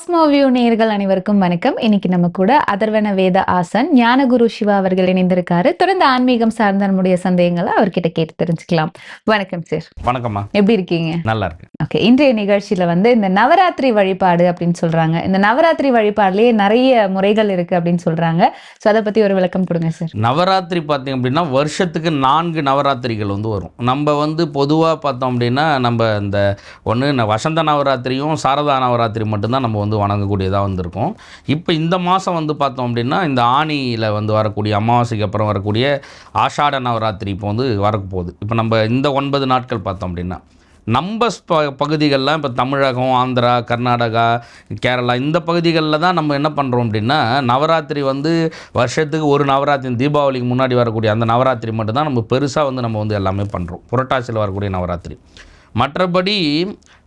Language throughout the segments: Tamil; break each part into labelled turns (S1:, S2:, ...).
S1: காஸ்மோ வியூ நேயர்கள் அனைவருக்கும் வணக்கம். இன்னைக்கு நம்ம கூட அதர்வன வேத ஆசன் ஞானகுரு சிவா அவர்கள் இணைந்திருக்காரு. தொடர்ந்து ஆன்மீகம் சார்ந்த நம்முடைய சந்தேகங்களை அவர்கிட்ட கேட்டு தெரிஞ்சுக்கலாம். வணக்கம் சார்.
S2: வணக்கம்மா.
S1: எப்படி இருக்கீங்க?
S2: நல்லா இருக்கு
S1: ஓகே இன்றைய நிகழ்ச்சியில் வந்து இந்த நவராத்திரி வழிபாடு அப்படின்னு சொல்கிறாங்க இந்த நவராத்திரி வழிபாடுலேயே நிறைய முறைகள் இருக்குது அப்படின்னு சொல்கிறாங்க ஸோ அதை பற்றி ஒரு விளக்கம் கொடுங்க சார்
S2: நவராத்திரி பார்த்தீங்க அப்படின்னா வருஷத்துக்கு நான்கு நவராத்திரிகள் வந்து வரும். நம்ம வந்து பொதுவாக பார்த்தோம் அப்படின்னா நம்ம இந்த ஒன்று வசந்த நவராத்திரியும் சாரதா நவராத்திரி மட்டும்தான் நம்ம வந்து வணங்கக்கூடியதாக வந்திருக்கோம். இப்போ இந்த மாதம் வந்து பார்த்தோம் அப்படின்னா இந்த ஆணியில் வந்து வரக்கூடிய அமாவாசைக்கு அப்புறம் வரக்கூடிய ஆஷாட நவராத்திரி இப்போ வந்து வரக்கு போகுது இப்போ நம்ம இந்த ஒன்பது நாட்கள் பார்த்தோம் அப்படின்னா நம்ம ஸ்ப- பகுதிகளெலாம் இப்போ தமிழகம் ஆந்திரா கர்நாடகா கேரளா இந்த பகுதிகளில் தான் நம்ம என்ன பண்ணுறோம் அப்படின்னா நவராத்திரி வந்து வருஷத்துக்கு ஒரு நவராத்திரி தீபாவளிக்கு முன்னாடி வரக்கூடிய அந்த நவராத்திரி மட்டும்தான் நம்ம பெருசாக வந்து நம்ம வந்து எல்லாமே பண்ணுறோம் புரட்டாசியில் வரக்கூடிய நவராத்திரி. மற்றபடி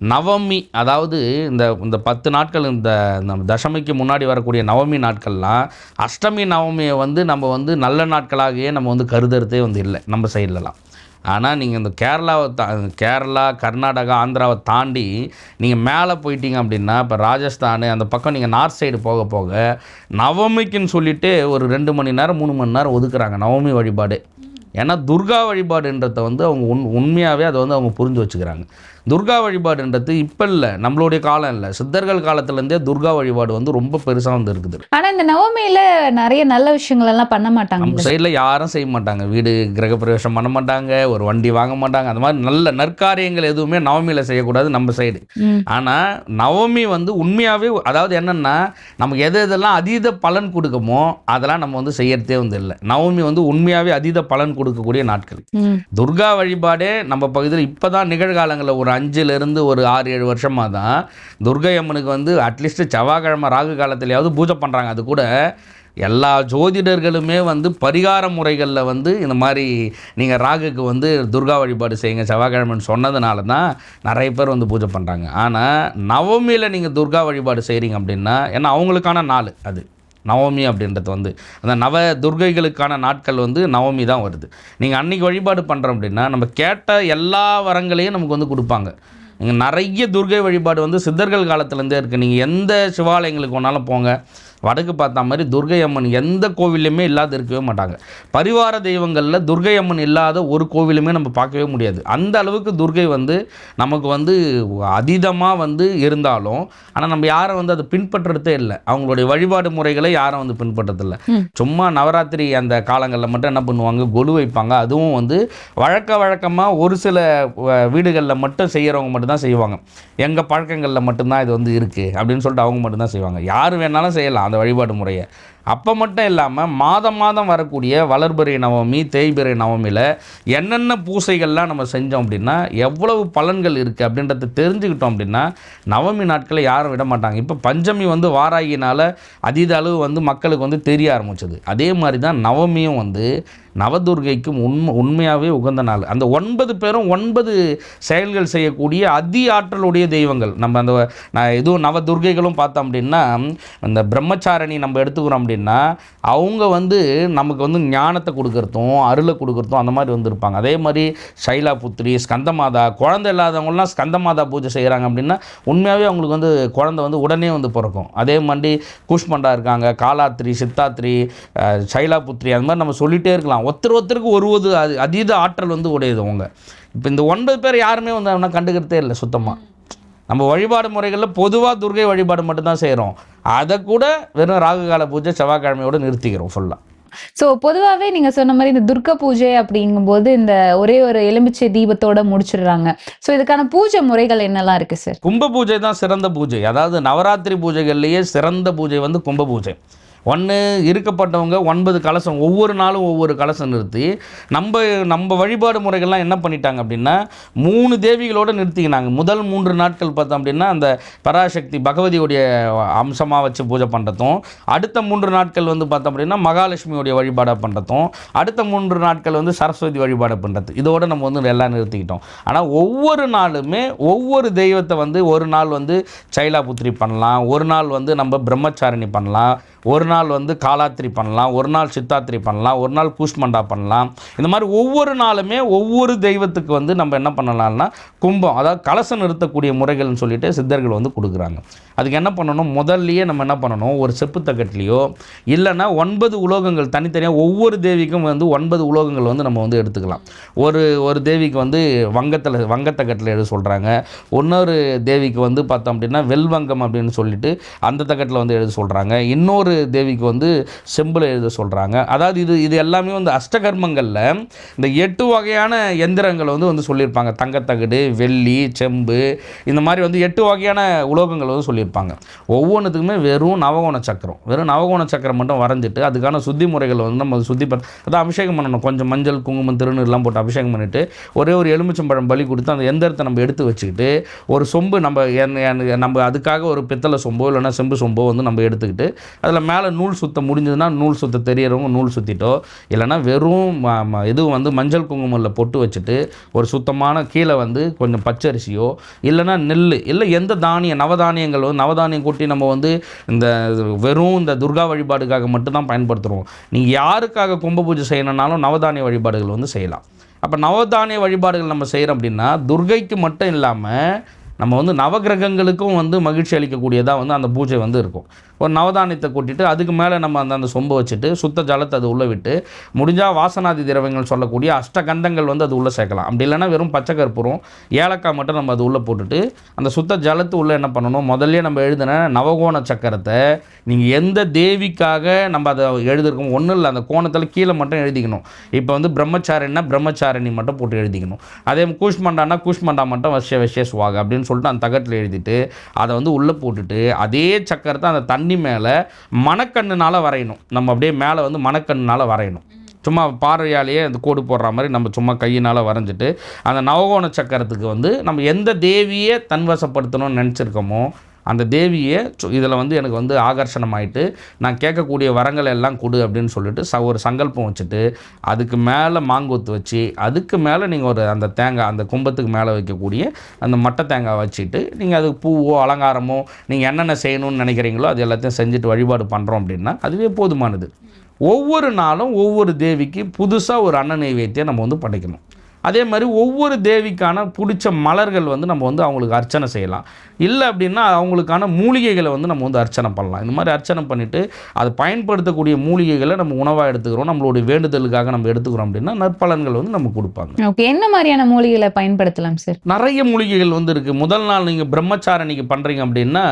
S2: நவமி அதாவது இந்த இந்த பத்து நாட்கள் இந்த நம்ம தசமிக்கு முன்னாடி வரக்கூடிய நவமி நாட்கள்லாம் அஷ்டமி நவமியை வந்து நம்ம வந்து நல்ல நாட்களாகவே நம்ம வந்து கருதுறதே வந்து இல்லை நம்ம சைட்லலாம். ஆனால் நீங்கள் இந்த கேரளாவை தா கேரளா கர்நாடகா ஆந்திராவை தாண்டி நீங்கள் மேலே போயிட்டீங்க அப்படின்னா இப்போ ராஜஸ்தான் அந்த பக்கம் நீங்கள் நார்த் சைடு போக போக நவமிக்குன்னு சொல்லிவிட்டு ஒரு ரெண்டு மணி நேரம் மூணு மணி நேரம் ஒதுக்குறாங்க நவமி வழிபாடு. ஏன்னா துர்கா வழிபாடுன்றத வந்து அவங்க உண் உண்மையாகவே அதை வந்து அவங்க புரிஞ்சு வச்சுக்கிறாங்க. துர்கா வழிபாடுன்றது இப்போ இல்லை நம்மளுடைய காலம் இல்லை. சித்தர்கள் காலத்துலேருந்தே துர்கா வழிபாடு வந்து ரொம்ப பெருசாக வந்து இருக்குது.
S1: ஆனா இந்த நவமியில நிறைய நல்ல விஷயங்கள் எல்லாம் பண்ண மாட்டாங்க.
S2: நம்ம சைடில் யாரும் செய்ய மாட்டாங்க. வீடு கிரகப்பிரவேசம் பண்ண மாட்டாங்க ஒரு வண்டி வாங்க மாட்டாங்க. அந்த மாதிரி நல்ல நற்காரியங்கள் எதுவுமே நவமியில் செய்யக்கூடாது நம்ம சைடு.
S1: ம்.
S2: ஆனால் நவமி வந்து உண்மையாகவே அதாவது என்னென்னா நமக்கு எது எதெல்லாம் அதீத பலன் கொடுக்குமோ அதெல்லாம் நம்ம வந்து செய்யறதே வந்து இல்லை. நவமி வந்து உண்மையாகவே அதீத பலன் கொடுக்கக்கூடிய நாட்கள். துர்கா வழிபாடே நம்ம பகுதியில் இப்போ தான் நிகழ்காலங்களில் ஒரு அஞ்சுலேருந்து ஒரு ஆறு ஏழு வருஷமாக தான் துர்கை அம்மனுக்கு வந்து அட்லீஸ்ட்டு செவ்வாய்க்கிழமை ராகு காலத்துலையாவது பூஜை பண்ணுறாங்க அது கூட எல்லா ஜோதிடர்களுமே வந்து பரிகார முறைகளில் வந்து இந்த மாதிரி நீங்கள் ராகுக்கு வந்து துர்கா வழிபாடு செய்யுங்க செவ்வாய்க்கிழமைன்னு சொன்னதுனால தான் நிறைய பேர் வந்து பூஜை பண்ணுறாங்க ஆனால் நவமியில் நீங்கள் துர்கா வழிபாடு செய்கிறீங்க அப்படின்னா ஏன்னா அவங்களுக்கான நாள் அது. நவமி அப்படின்றது வந்து அந்த நவ துர்கைகளுக்கான நாட்கள் வந்து நவமி தான் வருது. நீங்கள் அன்னைக்கு வழிபாடு பண்ணுறோம் அப்படின்னா நம்ம கேட்ட எல்லா வரங்களையும் நமக்கு வந்து கொடுப்பாங்க. நீங்கள் நிறைய துர்கை வழிபாடு வந்து சித்தர்கள் காலத்துலேருந்தே இருக்குது நீங்கள் எந்த சிவாலயங்களுக்கு வேணாலும் போங்க. வடக்கு பார்த்தா மாதிரி துர்கை அம்மன் எந்த கோவில்லையுமே இல்லாத இருக்கவே மாட்டாங்க. பரிவார தெய்வங்களில் துர்கை அம்மன் இல்லாத ஒரு கோவிலுமே நம்ம பார்க்கவே முடியாது. அந்த அளவுக்கு துர்கை வந்து நமக்கு வந்து அதீதமாக வந்து இருந்தாலும் ஆனால் நம்ம யாரும் வந்து அதை பின்பற்றுறதே இல்லை. அவங்களுடைய வழிபாடு முறைகளை யாரும் வந்து பின்பற்றதில்லை. சும்மா நவராத்திரி அந்த காலங்களில் மட்டும் என்ன பண்ணுவாங்க? கொலு வைப்பாங்க. அதுவும் வந்து வழக்க வழக்கமாக ஒரு சில வீடுகளில் மட்டும் செய்கிறவங்க மட்டும்தான் செய்வாங்க. எங்கள் பழக்கங்களில் மட்டும்தான் இது வந்து இருக்குது அப்படின்னு சொல்லிட்டு அவங்க மட்டும்தான் செய்வாங்க. யார் வேணாலும் செய்யலாம். அந்த வழிபாடு முறையை. அப்போ மட்டும் இல்லாமல் மாதம் மாதம் வரக்கூடிய வளர்பிறை நவமி தேய்பிறை நவமியில் என்னென்ன பூசைகள்லாம் நம்ம செஞ்சோம் அப்படின்னா எவ்வளவு பலன்கள் இருக்குது அப்படின்றத தெரிஞ்சுக்கிட்டோம் அப்படின்னா நவமி நாட்களை யாரும் விட மாட்டாங்க. இப்போ பஞ்சமி வந்து வாராகினால அதீத அளவு வந்து மக்களுக்கு வந்து தெரிய ஆரம்பிச்சது. அதே மாதிரி தான் நவமியும் வந்து நவதுர்கைக்கும் உண்மை உண்மையாகவே உகந்த நாள். அந்த ஒன்பது பேரும் ஒன்பது செயல்கள் செய்யக்கூடிய அதி ஆற்றலுடைய தெய்வங்கள். நம்ம அந்த நான் எதுவும் நவதுர்கைகளும் பார்த்தோம் அப்படின்னா அந்த பிரம்மச்சாரணி நம்ம எடுத்துக்கிறோம் அப்படின்னா அப்படின்னா அவங்க வந்து நமக்கு வந்து ஞானத்தை கொடுக்குறதும் அருளை கொடுக்கறதும் அந்த மாதிரி வந்திருப்பாங்க. அதே மாதிரி சைலா புத்திரி ஸ்கந்தமாதா குழந்தை இல்லாதவங்களாம் ஸ்கந்தமாதா பூஜை செய்கிறாங்க அப்படின்னா உண்மையாகவே அவங்களுக்கு வந்து குழந்தை வந்து உடனே வந்து பிறக்கும். அதே மாதிரி குஷ்மண்டா இருக்காங்க காலாத்திரி சித்தாத்திரி அஹ், சைலா புத்திரி அந்த மாதிரி நம்ம சொல்லிகிட்டே இருக்கலாம். ஒருத்தர் ஒருத்தருக்கு ஒரு ஒரு அதீத ஆற்றல் வந்து உடையது அவங்க. இப்போ இந்த ஒன்பது பேர் யாருமே வந்து அவனை கண்டுக்கிறதே இல்லை சுத்தமாக நம்ம வழிபாடு முறைகளில் பொதுவாக துர்கை வழிபாடு மட்டும்தான் செய்கிறோம் அதை கூட வெறும் ராகு கால பூஜை செவ்வாய்க்கிழமையோடு நிறுத்திக்கிறோம் ஃபுல்லாக
S1: சோ பொதுவாவே நீங்க சொன்ன மாதிரி இந்த துர்கா பூஜை அப்படிங்கும்போது இந்த ஒரே ஒரு எலுமிச்சை தீபத்தோட முடிச்சிடுறாங்க. சோ இதுக்கான பூஜை முறைகள் என்னெல்லாம் இருக்கு சார்
S2: கும்ப பூஜை தான் சிறந்த பூஜை. அதாவது நவராத்திரி பூஜைகள்லேயே சிறந்த பூஜை வந்து கும்ப பூஜை. ஒன்று இருக்கப்பட்டவங்க ஒன்பது கலசம் ஒவ்வொரு நாளும் ஒவ்வொரு கலசம் நிறுத்தி நம்ம நம்ம வழிபாடு முறைகள்லாம் என்ன பண்ணிட்டாங்க அப்படின்னா மூணு தேவிகளோடு நிறுத்திக்கினாங்க. முதல் மூன்று நாட்கள் பார்த்தோம் அப்படின்னா அந்த பராசக்தி பகவதியுடைய அம்சமாக வச்சு பூஜை பண்ணுறதும் அடுத்த மூன்று நாட்கள் வந்து பார்த்தோம் அப்படின்னா மகாலட்சுமியுடைய வழிபாடாக பண்ணுறதும் அடுத்த மூன்று நாட்கள் வந்து சரஸ்வதி வழிபாடு பண்ணுறது இதோடு நம்ம வந்து எல்லாம் நிறுத்திக்கிட்டோம். ஆனால் ஒவ்வொரு நாளுமே ஒவ்வொரு தெய்வத்தை வந்து ஒரு நாள் வந்து சைலாபுத்திரி பண்ணலாம் ஒரு நாள் வந்து நம்ம பிரம்மச்சாரிணி பண்ணலாம் ஒரு நாள் வந்து காலாத்திரி பண்ணலாம் ஒரு நாள் சித்தாத்திரி பண்ணலாம் ஒரு நாள் கூஷ்மண்டா பண்ணலாம். இந்த மாதிரி ஒவ்வொரு நாளுமே ஒவ்வொரு தெய்வத்துக்கு வந்து நம்ம என்ன பண்ணலாம்னா கும்பம் அதாவது கலசம் நிறுத்தக்கூடிய முறைகள்னு சொல்லிட்டு சித்தர்கள் வந்து கொடுக்குறாங்க. அதுக்கு என்ன பண்ணணும்? முதல்லையே நம்ம என்ன பண்ணணும்? ஒரு செப்புத்தக்கட்லேயோ இல்லைன்னா ஒன்பது உலோகங்கள் தனித்தனியாக ஒவ்வொரு தேவிக்கும் வந்து ஒன்பது உலோகங்கள் வந்து நம்ம வந்து எடுத்துக்கலாம். ஒரு ஒரு தேவிக்கு வந்து வங்கத்தில் வங்கத்தக்கட்டில் எழுத சொல்கிறாங்க இன்னொரு தேவிக்கு வந்து பார்த்தோம் அப்படின்னா வெல்வங்கம் அப்படின்னு சொல்லிட்டு அந்த தக்கட்டில் வந்து எழுத சொல்கிறாங்க இன்னொரு தேவிக்கு வந்து செம்பில் எழுத சொல்கிறாங்க அதாவது இது இது எல்லாமே வந்து அஷ்டகர்மங்களில் இந்த எட்டு வகையான எந்திரங்களை வந்து வந்து சொல்லியிருப்பாங்க. தங்கத்தகடு வெள்ளி செம்பு இந்த மாதிரி வந்து எட்டு வகையான உலோகங்கள் வந்து சொல்லியிருப்பாங்க. ஒவ்வொன்றுத்துக்குமே வெறும் நவகோண சக்கரம். வெறும் நவகோண சக்கரம் மட்டும் வரைஞ்சிட்டு அதுக்கான சுத்தி முறைகள் வந்து நம்ம சுத்தி பண்ண அதான் அபிஷேகம் பண்ணணும். கொஞ்சம் மஞ்சள் குங்குமம் திருநீர்லாம் போட்டு அபிஷேகம் பண்ணிவிட்டு ஒரே ஒரு எலுமிச்சம்பழம் பலி கொடுத்து அந்த எந்திரத்தை நம்ம எடுத்து வச்சுக்கிட்டு ஒரு சொம்பு நம்ம என்- நம்ம அதுக்காக ஒரு பித்தளை சொம்போ இல்லைன்னா செம்பு சொம்போ வந்து நம்ம எடுத்துக்கிட்டு அதில் மேலே நூல் சுத்த முடிஞ்சதுன்னா நூல் சுத்த தெரியறவங்க நூல் சுற்றிட்டோ இல்லைன்னா வெறும் ம- ம- வந்து மஞ்சள் குங்குமத்தில் பொட்டு வச்சுட்டு ஒரு சுத்தமான கீழே வந்து கொஞ்சம் பச்சரிசியோ இல்லைன்னா நெல் இல்லை எந்த தானியம் நவதானியங்கள் வந்து நவதானியம் கொட்டி நம்ம வந்து இந்த வெறும் இந்த துர்கா வழிபாடுக்காக மட்டும்தான் பயன்படுத்துகிறோம் நீங்கள் யாருக்காக கும்ப பூஜை செய்யணுன்னாலும் நவதானிய வழிபாடுகள் வந்து செய்யலாம். அப்போ நவதானிய வழிபாடுகள் நம்ம செய்கிறோம் அப்படின்னா துர்கைக்கு மட்டும் இல்லாமல் நம்ம வந்து நவகிரகங்களுக்கும் வந்து மகிழ்ச்சி அளிக்கக்கூடியதாக வந்து அந்த பூஜை வந்து இருக்கும். ஒரு நவதானியத்தை கொட்டிட்டு அதுக்கு மேலே நம்ம அந்த அந்த சொம்பை வச்சுட்டு சுத்த ஜலத்தை அது உள்ளே விட்டு முடிஞ்சால் வாசனாதி திரவங்கள் சொல்லக்கூடிய அஷ்டகந்தங்கள் வந்து அது உள்ளே சேர்க்கலாம். அப்படி இல்லைன்னா வெறும் பச்சை கற்பூரம் ஏலக்காய் மட்டும் நம்ம அது உள்ளே போட்டுட்டு அந்த சுத்த ஜலத்து உள்ளே என்ன பண்ணணும்? முதல்ல நம்ம எழுதின நவகோண சக்கரத்தை நீங்கள் எந்த தேவிக்காக நம்ம அதை எழுதிருக்கோம்? ஒன்றும் இல்லை அந்த கோணத்தில் கீழே மட்டும் எழுதிக்கணும். இப்போ வந்து பிரம்மச்சாரின்னா பிரம்மச்சாரணி மட்டும் போட்டு எழுதிக்கணும். அதே கூஷ்மண்டானா கூஷ்மண்டா மட்டும் வசிய வசிய சுவாக அப்படின்னு அப்படின்னு சொல்லிட்டு அந்த தகட்டில் எழுதிட்டு அதை வந்து உள்ளே போட்டுட்டு அதே சக்கரத்தை அந்த தண்ணி மேலே மணக்கண்ணுனால வரையணும். நம்ம அப்படியே மேலே வந்து மணக்கண்ணுனால வரையணும். சும்மா பார்வையாலேயே அந்த கோடு போடுற மாதிரி நம்ம சும்மா கையினால் வரைஞ்சிட்டு அந்த நவகோண சக்கரத்துக்கு வந்து நம்ம எந்த தேவியை தன்வசப்படுத்தணும்னு நினச்சிருக்கோமோ அந்த தேவியை இதில் வந்து எனக்கு வந்து ஆகர்ஷணமாயிட்டு நான் கேட்கக்கூடிய வரங்களை எல்லாம் கொடு அப்படின்னு சொல்லிட்டு ச ஒரு சங்கல்பம் வச்சுட்டு அதுக்கு மேலே மாங்கொத்து வச்சு அதுக்கு மேலே நீங்கள் ஒரு அந்த தேங்காய் அந்த கும்பத்துக்கு மேலே வைக்கக்கூடிய அந்த மட்டை தேங்காய் வச்சுட்டு நீங்கள் அதுக்கு பூவோ அலங்காரமோ நீங்கள் என்னென்ன செய்யணும்னு நினைக்கிறீங்களோ அது எல்லாத்தையும் செஞ்சுட்டு வழிபாடு பண்ணுறோம் அப்படின்னா அதுவே போதுமானது. ஒவ்வொரு நாளும் ஒவ்வொரு தேவிக்கு புதுசாக ஒரு அன்ன நைவேத்தியம் நம்ம வந்து படைக்கணும். அதே மாதிரி ஒவ்வொரு தேவிக்கான பிடிச்ச மலர்கள் வந்து நம்ம வந்து அவங்களுக்கு அர்ச்சனை செய்யலாம். இல்லை அப்படின்னா அவங்களுக்கான மூலிகைகளை வந்து நம்ம வந்து அர்ச்சனை பண்ணலாம். இந்த மாதிரி அர்ச்சனை பண்ணிவிட்டு அதை பயன்படுத்தக்கூடிய மூலிகைகளை நம்ம உணவாக எடுத்துக்கிறோம். நம்மளுடைய வேண்டுதலுக்காக நம்ம எடுத்துக்கிறோம் அப்படின்னா நற்பலன்கள் வந்து நமக்கு கொடுப்பாங்க.
S1: ஓகே என்ன மாதிரியான மூலிகைகளை பயன்படுத்தலாம் சார்?
S2: நிறைய மூலிகைகள் வந்து இருக்குது முதல் நாள் நீங்கள் பிரம்மச்சாரணிக்கு பண்ணுறீங்க அப்படின்னா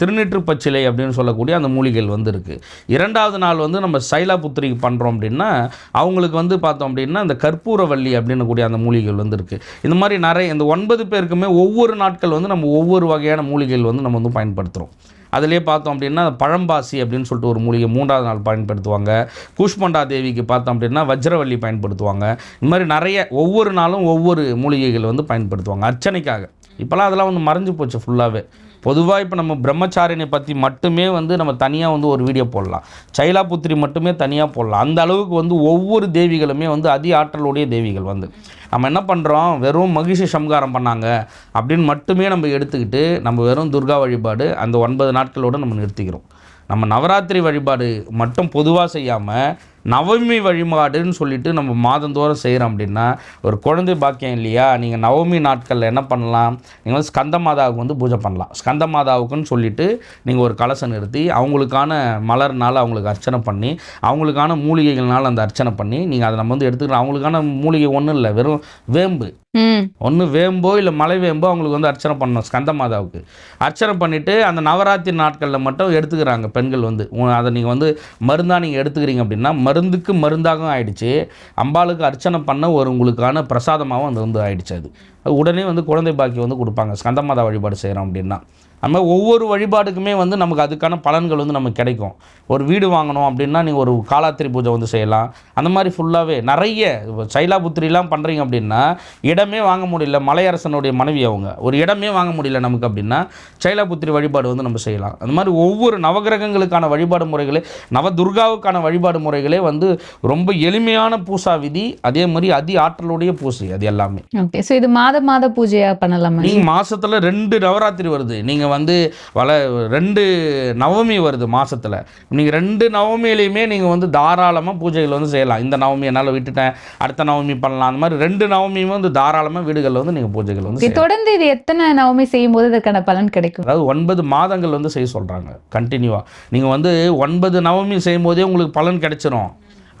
S2: திருநெற்றுப்பச்சிலை அப்படின்னு சொல்லக்கூடிய அந்த மூலிகைகள் வந்து இருக்குது இரண்டாவது நாள் வந்து நம்ம சைலாபுத்திரிக்கு பண்ணுறோம் அப்படின்னா அவங்களுக்கு வந்து பார்த்தோம் அப்படின்னா இந்த கற்பூரவள்ளி அப்படின்னு கூடிய அந்த மூலிகைகள் வந்து இருக்குது இந்த மாதிரி நிறைய இந்த ஒன்பது பேருக்குமே ஒவ்வொரு நாட்கள் வந்து நம்ம ஒவ்வொரு வகையான மூலிகைகள் வந்து நம்ம வந்து பயன்படுத்துகிறோம் அதிலே பார்த்தோம் அப்படின்னா பழம்பாசி அப்படின்னு சொல்லிட்டு ஒரு மூலிகை மூன்றாவது நாள் பயன்படுத்துவாங்க. கூஷ்மண்டா தேவிக்கு பார்த்தோம் அப்படின்னா வஜ்ரவள்ளி பயன்படுத்துவாங்க. இந்த மாதிரி நிறைய ஒவ்வொரு நாளும் ஒவ்வொரு மூலிகைகள் வந்து பயன்படுத்துவாங்க அர்ச்சனைக்காக. இப்போலாம் அதெல்லாம் வந்து மறைஞ்சு போச்சு ஃபுல்லாகவே பொதுவாக இப்போ நம்ம பிரம்மச்சாரினை பற்றி மட்டுமே வந்து நம்ம தனியாக வந்து ஒரு வீடியோ போடலாம். சைலாபுத்திரி மட்டுமே தனியாக போடலாம். அந்த அளவுக்கு வந்து ஒவ்வொரு தேவிகளுமே வந்து அதி ஆற்றலுடைய தேவிகள் வந்து. நம்ம என்ன பண்ணுறோம் வெறும் மகிழ்ச்சி சம்காரம் பண்ணாங்க அப்படின்னு மட்டுமே நம்ம எடுத்துக்கிட்டு நம்ம வெறும் துர்கா வழிபாடு அந்த ஒன்பது நாட்களோடு நம்ம நிறுத்திக்கிறோம். நம்ம நவராத்திரி வழிபாடு மட்டும் பொதுவாக செய்யாமல் நவமி வழிபாடுன்னு சொல்லிட்டு நம்ம மாதந்தோறும் செய்கிறோம் அப்படின்னா ஒரு குழந்தை பாக்கியம் இல்லையா? நீங்கள் நவமி நாட்களில் என்ன பண்ணலாம்? நீங்கள் வந்து ஸ்கந்த மாதாவுக்கு வந்து பூஜை பண்ணலாம். ஸ்கந்த மாதாவுக்குன்னு சொல்லிட்டு நீங்கள் ஒரு கலசம் நிறுத்தி அவங்களுக்கான மலர்னால் அவங்களுக்கு அர்ச்சனை பண்ணி அவங்களுக்கான மூலிகைகள்னால அந்த அர்ச்சனை பண்ணி நீங்கள் அதை நம்ம வந்து எடுத்துக்கலாம். அவங்களுக்கான மூலிகை ஒன்றும் இல்லை வெறும் வேம்பு. ஒன்று வேம்போ இல்லை மலை வேம்போ அவங்களுக்கு வந்து அர்ச்சனை பண்ணணும் ஸ்கந்த மாதாவுக்கு. அர்ச்சனை பண்ணிவிட்டு அந்த நவராத்திரி நாட்களில் மட்டும் எடுத்துக்கிறாங்க பெண்கள் வந்து. அதை நீங்கள் வந்து மருந்தாக நீங்கள் எடுத்துக்கிறீங்க அப்படின்னா மருந்துக்கு மருந்தாகவும் ஆயிடுச்சு. அம்பாளுக்கு அர்ச்சனை பண்ண ஒரு உங்களுக்கான பிரசாதமாகவும் அது வந்து ஆயிடுச்சு அது. உடனே வந்து குழந்தை பாக்கியம் வந்து கொடுப்பாங்க. ஸ்கந்தமாதா வழிபாடு செய்கிறோம் அப்படின்னா. நம்ம ஒவ்வொரு வழிபாடுக்குமே வந்து நமக்கு அதுக்கான பலன்கள் வந்து நமக்கு கிடைக்கும். ஒரு வீடு வாங்கணும் அப்படின்னா நீங்கள் ஒரு காலாத்திரி பூஜை வந்து செய்யலாம். அந்த மாதிரி ஃபுல்லாகவே நிறைய சைலாபுத்திரிலாம் பண்ணுறீங்க அப்படின்னா இடமே வாங்க முடியல. மலையரசனுடைய மனைவி அவங்க. ஒரு இடமே வாங்க முடியல நமக்கு அப்படின்னா சைலாபுத்திரி வழிபாடு வந்து நம்ம செய்யலாம். அந்த மாதிரி ஒவ்வொரு நவகிரகங்களுக்கான வழிபாடு முறைகளே நவ துர்காவுக்கான வழிபாடு முறைகளே வந்து ரொம்ப எளிமையான பூசா விதி அதே மாதிரி அதி ஆற்றலுடைய பூசை அது எல்லாமே.
S1: ஓகே ஸோ இது மாத மாத பூஜையா பண்ணலாமா?
S2: நீங்கள் மாசத்துல ரெண்டு நவராத்திரி வருது. நீங்கள் நீங்கள் வந்து வள ரெண்டு நவமி வருது மாசத்துல. நீங்கள் ரெண்டு நவமியிலையுமே நீங்கள் வந்து தாராளமாக பூஜைகள் வந்து செய்யலாம். இந்த நவமி என்னால் விட்டுட்டேன் அடுத்த நவமி பண்ணலாம். அந்த மாதிரி ரெண்டு நவமியும் வந்து தாராளமாக வீடுகளில் வந்து நீங்கள் பூஜைகள் வந்து
S1: தொடர்ந்து இது எத்தனை நவமி செய்யும் போது அதற்கான பலன் கிடைக்கும்?
S2: அதாவது ஒன்பது மாதங்கள் வந்து செய்ய சொல்கிறாங்க கண்டினியூவாக நீங்கள் வந்து ஒன்பது நவமி செய்யும் போதே உங்களுக்கு பலன் கிடைச்சிரும்.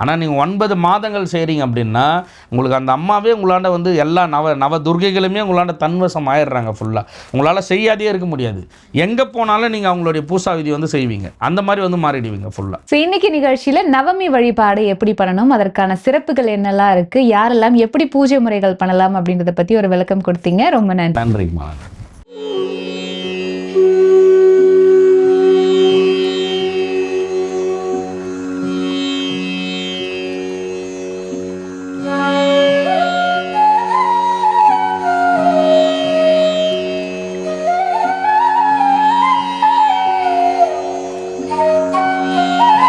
S2: ஆனால் நீங்கள் ஒன்பது மாதங்கள் செய்கிறீங்க அப்படின்னா உங்களுக்கு அந்த அம்மாவே உங்களாண்ட வந்து எல்லா நவ நவ துர்கைகளுமே உங்களாண்ட தன்வசம் ஆயிடுறாங்க ஃபுல்லாக உங்களால் செய்யாதே இருக்க முடியாது. எங்கே போனாலும் நீங்கள் அவங்களுடைய பூசா விதி வந்து செய்வீங்க. அந்த மாதிரி வந்து மாறிடுவீங்க ஃபுல்லாக
S1: ஸோ இன்னைக்கு நிகழ்ச்சியில நவமி வழிபாடு எப்படி பண்ணணும் அதற்கான சிறப்புகள் என்னெல்லாம் இருக்கு யாரெல்லாம் எப்படி பூஜை முறைகள் பண்ணலாம் அப்படின்றத பத்தி ஒரு விளக்கம் கொடுத்தீங்க. ரொம்ப நன்றி.
S2: நன்றிங்கம்மா